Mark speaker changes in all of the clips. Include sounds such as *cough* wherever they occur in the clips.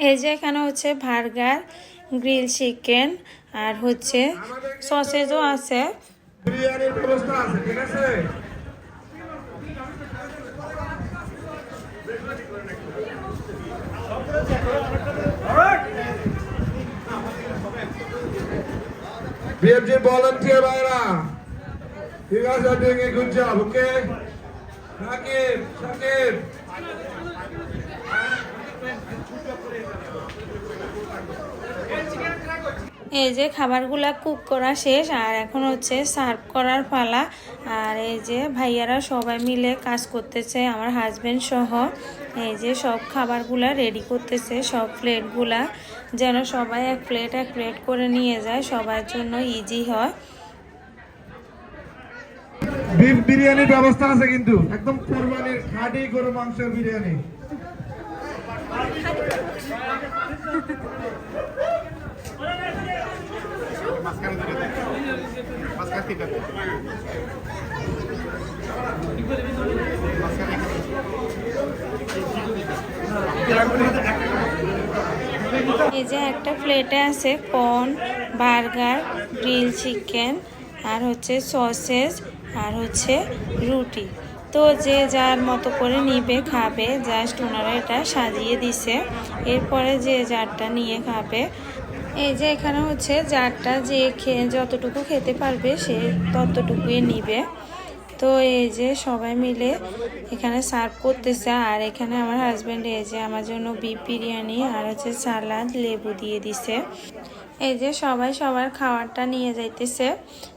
Speaker 1: এই যে এখানে হচ্ছে ভার্গার গ্রিল চিকেন আর হচ্ছে সসেজও আছে।
Speaker 2: ঠিক আছে? Ding a good job Shakib, Shakib.
Speaker 1: এই যে খাবারগুলা কুক করা শেষ আর এখন হচ্ছে সার্ভ করার পালা। আর এই যে ভাইয়ারা সবাই মিলে কাজ করতেছে আমার হাজবেন্ড সহ। এই যে সব খাবারগুলা রেডি করতেছে সব প্লেটগুলা যেন সবাই এক প্লেট এক প্লেট করে নিয়ে যায় সবার জন্য ইজি হয়।
Speaker 2: বিফ বিরিয়ানির ব্যবস্থা আছে কিন্তু। একদম কোরবানির খাঁটি গরু মাংসের বিরিয়ানি।
Speaker 1: এই যে একটা প্লেটে আছে কর্ন বার্গার গ্রিল চিকেন আর হচ্ছে সসেজ আর হচ্ছে রুটি। তো যে যার মতো করে নিবে, খাবে জাস্ট ওনারা এটা সাজিয়ে দিছে। এরপরে যে যারটা নিয়ে খাবে, এই যে এখানে হচ্ছে যারটা যে খেয়ে যতটুকু খেতে পারবে, সে ততটুকুই নিবে। তো এই যে সবাই মিলে এখানে সার্ভ করতেছে। আর এখানে আমার হাজব্যান্ড এই যে আমার জন্য বিপ বিরিয়ানি আর হচ্ছে সালাদ লেবু দিয়ে দিছে। এই যে সবাই সবার খাবারটা নিয়ে যাইতেছে।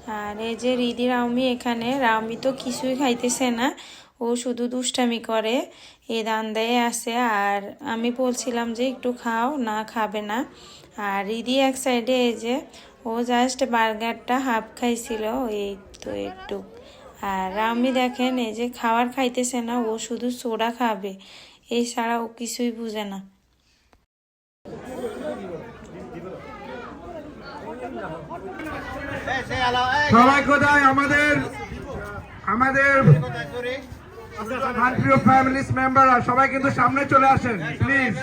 Speaker 1: আর এই যে রিদি, রাউমি এখানে। রাউমি তো কিছুই খাইতেছে না। ও শুধু দুষ্টামি করে, এ দান দেয় আসে আর আমি বলছিলাম যে একটু খাও, না খাবে না। আর রিদি এক সাইডে এই যে, ও জাস্ট বার্গারটা হাফ খাইছিল, এই তো একটু। আর রামি দেখেন, এই যে খাবার খাইতেছে না, ও শুধু সোডা খাবে। এই ছাড়া ও কিছুই বুঝে না।
Speaker 2: সবাই কোথায়? আমাদের আমাদের ফ্যামিলিস মেম্বাররা সবাই কিন্তু সামনে চলে আসেন প্লিজ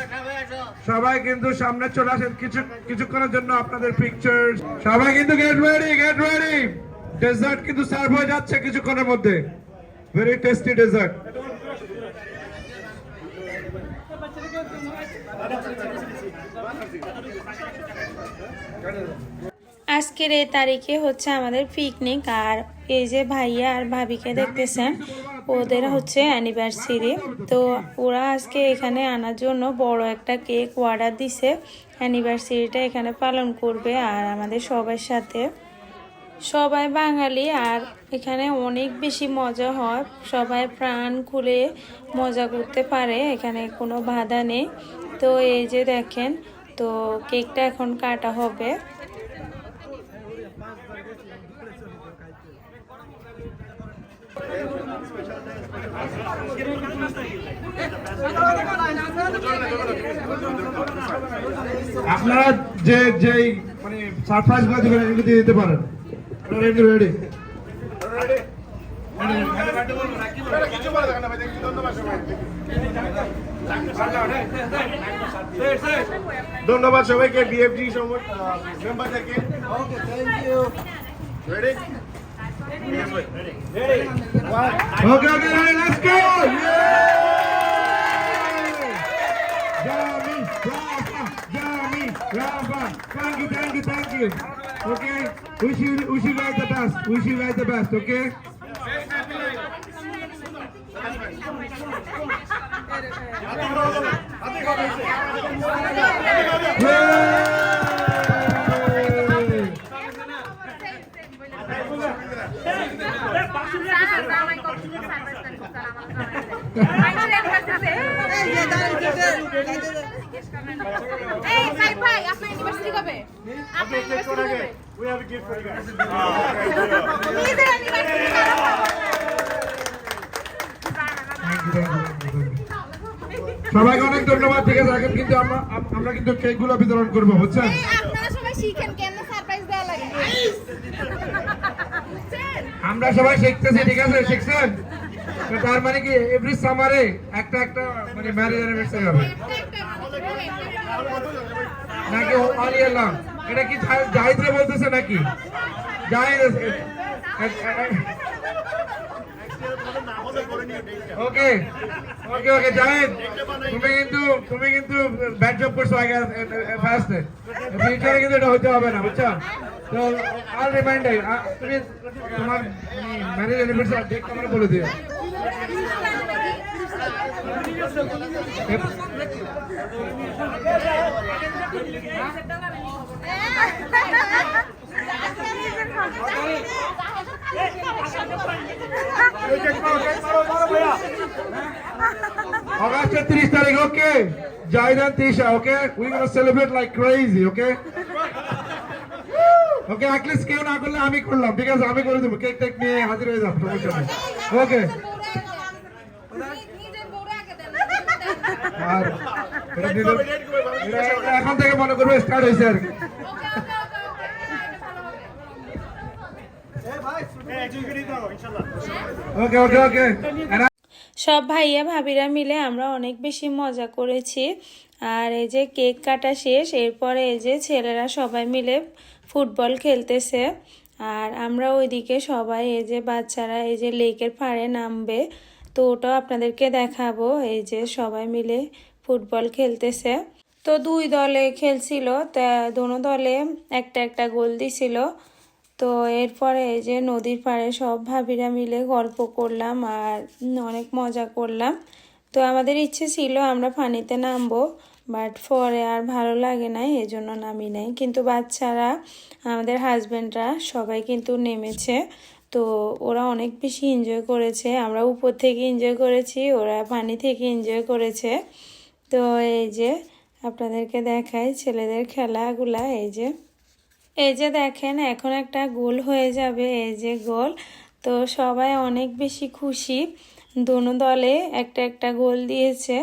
Speaker 2: সবাই কিন্তু সামনে চলে আসেন। কিছু কিছুক্ষণের জন্য আপনাদের পিকচার সবাই কিন্তু get ready get ready dessert কিন্তু সার্ভ হয়ে যাচ্ছে কিছুক্ষণের মধ্যে। ভেরি টেস্টি ডেজার্ট
Speaker 1: আজকের এই তারিখে হচ্ছে আমাদের পিকনিক আর এই যে ভাইয়া আর ভাবিকে দেখতেছেন, ওদের হচ্ছে অ্যানিভার্সারি তো ওরা আজকে এখানে আনার জন্য বড় একটা কেক অর্ডার দিছে। অ্যানিভার্সারিটা এখানে পালন করবে আর আমাদের সবার সাথে। সবাই বাঙালি আর এখানে অনেক বেশি মজা হয়। সবাই প্রাণ খুলে মজা করতে পারে, এখানে কোনো বাধা নেই। তো এই যে দেখেন, তো কেকটা এখন কাটা হবে।
Speaker 2: আপনারা যে যে মানে সারপ্রাইজগুলো দিবেন এগুলো দিয়ে দিতে পারেন। রেডি রেডি ধন্যবাদ সবাইকে BFG মেম্বারদেরকে ready okay Ready? Ready. Ready. Ready? Ready? Okay, okay, ready, let's go! Yeah! Jami, Rafa, Jami, Rafa. Thank you, thank you, thank you. Okay? Wish you, wish you guys the best. Wish you guys the best, okay? Guys. সবাইকে অনেক ধন্যবাদ, ঠিক আছে এখন কিন্তু আমরা আমরা কিন্তু কেকগুলো বিতরণ করব, বুঝছেন
Speaker 3: আপনারা সবাই শিখেন কেমনে সারপ্রাইজ দেওয়া লাগে?
Speaker 2: আমরা সবাই শিখতেছি, ঠিক আছে? শিখছেন? তার মানে কি এভরি সামারে একটা একটা মানে ম্যারেজ অ্যানিভার্সারি হবে। নাকি অল ইয়ার লং এটা কি জাহিদ- জাহিদরে বলতেছে নাকি? জাহিদ ওকে ওকে ওকে জাহিদ, তুমি কিন্তু তুমি কিন্তু ব্যাড জব করছ আগে ফার্স্টে ফিউচারে কিন্তু এটা হতে হবে না, বুঝছ? তো আর রিমাইন্ডার তুমি তোমার ম্যারেজ অ্যানিভার্সারি ডেট আমরা বলে দিও অগাস্টের 30 তারিখ okay Zahidan Tisha okay we gonna celebrate like crazy okay okay at least কেউ না করলে আমি করলাম। ঠিক আছে, আমি করে দেবো। কেক টেক নিয়ে হাজির হয়ে যাব ওকে এখন থেকে মনে করব স্টার্ট হয়েছে আর কি।
Speaker 1: সব ভাইয়া ভাবিরা মিলে আমরা অনেক বেশি মজা করেছি। আর এই যে কেক কাটা শেষ, এরপরে এই যে ছেলেরা সবাই মিলে ফুটবল খেলতেছে। আর আমরা ওইদিকে সবাই এই যে বাচ্চারা এই যে লেকের পাড়ে নামবে, তো ওটাও আপনাদেরকে দেখাবো। এই যে সবাই মিলে ফুটবল খেলতেছে। তো দুই দলে খেলছিল, তা দোনো দলে একটা একটা গোল দিছিল। তো এরপরে এই যে নদীর পাড়ে সব ভাবিরা মিলে গল্প করলাম আর অনেক মজা করলাম। তো আমাদের ইচ্ছে ছিল আমরা পানিতে নামবো। বাট পরে আর ভালো লাগে নাই এই জন্য নামি নাই। কিন্তু বাচ্চারা, আমাদের হাজব্যান্ডরা সবাই কিন্তু নেমেছে। তো ওরা অনেক বেশি এনজয় করেছে। আমরা উপর থেকে এনজয় করেছি, ওরা পানি থেকে এনজয় করেছে। তো এই যে আপনাদেরকে দেখাই ছেলেদের খেলাগুলা, এই যে। এই যে দেখেন, এখন একটা গোল হয়ে যাবে, এই যে গোল। তো সবাই অনেক বেশি খুশি। দোনো দলে একটা একটা গোল দিয়েছে।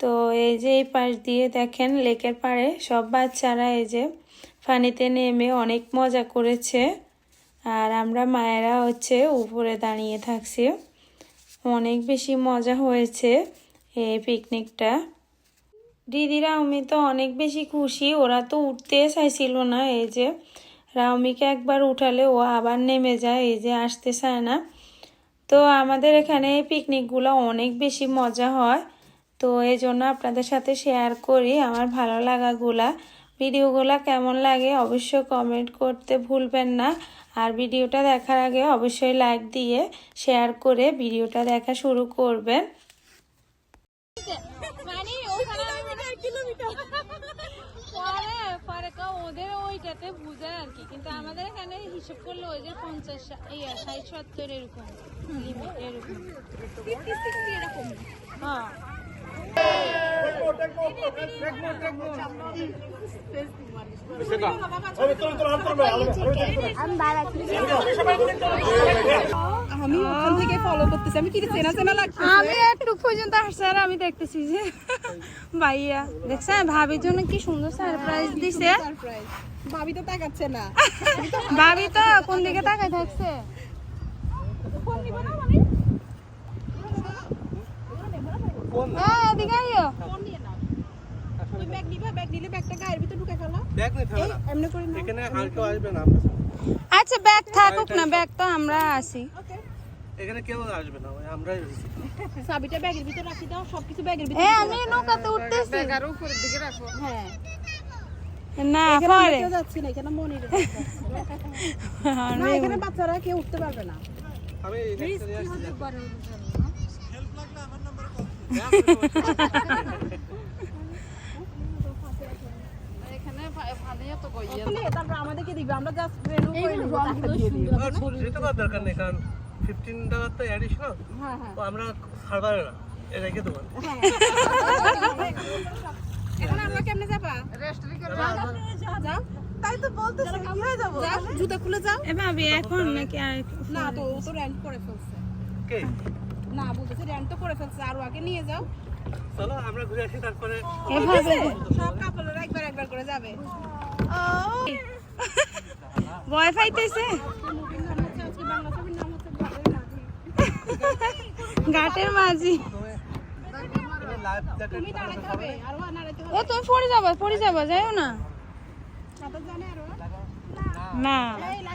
Speaker 1: তো এই যে এই পাশ দিয়ে দেখেন লেকের পাড়ে সব বাচ্চারা এই যে পানিতে নেমে অনেক মজা করেছে। আর আমরা মায়েরা হচ্ছে উপরে দাঁড়িয়ে থাকছি। অনেক বেশি মজা হয়েছে এই পিকনিকটা। দিদি রাউমি তো অনেক বেশি খুশি। ওরা তো উঠতে চাইছিল না। এই যে রাউমিকে একবার উঠালে ও আবার নেমে যায়। এই যে আসতে চায় না। তো আমাদের এখানে পিকনিকগুলো অনেক বেশি মজা হয়। তো এই জন্য আপনাদের সাথে শেয়ার করি আমার ভালো লাগাগুলা। ভিডিওগুলো কেমন লাগে অবশ্যই কমেন্ট করতে ভুলবেন না। আর ভিডিওটা দেখার আগে অবশ্যই লাইক দিয়ে শেয়ার করে ভিডিওটা দেখা শুরু করবেন।
Speaker 3: মানে *laughs* ওদের ওইটাতে বুঝে আর কি। কিন্তু আমাদের এখানে হিসাব করলে ওই যে পঞ্চাশ ইয়া ষাট সত্তর এরকম এরকম। হ্যাঁ।
Speaker 4: আমি ওখান থেকে ফলো করতেছি। আমি কি চেনা চেনা লাগছে
Speaker 3: আমি একটু পর্যন্ত আসছে আর আমি দেখতেছি যে ভাইয়া দেখছেন? ভাবির জন্য কি সুন্দর সারপ্রাইজ দিছে।
Speaker 4: ভাবি তো তাকাচ্ছে না।
Speaker 3: ভাবি তো কোন দিকে তাকাই থাকছে? হ্যাঁ এদিকে আইও।
Speaker 4: তুই ব্যাগ নিবা ব্যাগ নিলে ব্যাগটা গায়ের ভিতরে ঢুকে ফেলো।
Speaker 5: ব্যাগ নিতে হবে না।
Speaker 4: এমনি করে নাও।
Speaker 5: এখানে আর কেউ আসবে না
Speaker 3: আচ্ছা ব্যাগ থাকুক না ব্যাগ তো আমরা আছি।
Speaker 5: এখানে কেউ আসবে না আমরাই রয়েছি।
Speaker 4: চাবিটা ব্যাগের ভিতরে রাখি দাও সবকিছু ব্যাগের ভিতরে
Speaker 3: আমি নৌকাতে উঠতেছি।
Speaker 4: হ্যাঁ।
Speaker 3: না পরে।
Speaker 4: যাচ্ছি না এখানে মনির না এখানে বাচ্চারা কেউ উঠতে পারবে না।
Speaker 5: আমি এখানে আসছি
Speaker 4: বলে, তারপর আমাদেরকে দিবে আমরা জাস্ট করে দিই
Speaker 5: দরকার নেই কারণ ফিফটিন টাকার তো অ্যাডিশনাল
Speaker 4: হ্যাঁ হ্যাঁ
Speaker 5: তো আমরা সার্ভার না রেখে দেবো
Speaker 4: এখন আমরা কেমনে যাবা রেস্টুরেন্টে যাও তাই তো বলতেছি কীভাবে যাব জুতা খুলে যাও।
Speaker 1: এ ভাবি এখন নাকি
Speaker 4: না তো ও তো রেন্ট করে ফেলছে।
Speaker 5: কে?
Speaker 4: না বলতেছে রেন্ট তো করে ফেলছে আরও আগে নিয়ে যাও।
Speaker 5: চলো আমরা ঘুরে আসি তারপরে।
Speaker 1: এভাবে।
Speaker 4: সব কাপড়েরা একবার একবার করে যাবে। নাকি
Speaker 1: ঘাটের মাঝি।
Speaker 4: ও
Speaker 1: ও তুমি পড়ে যাবা পড়ে যাবা যাইও না। না।
Speaker 4: না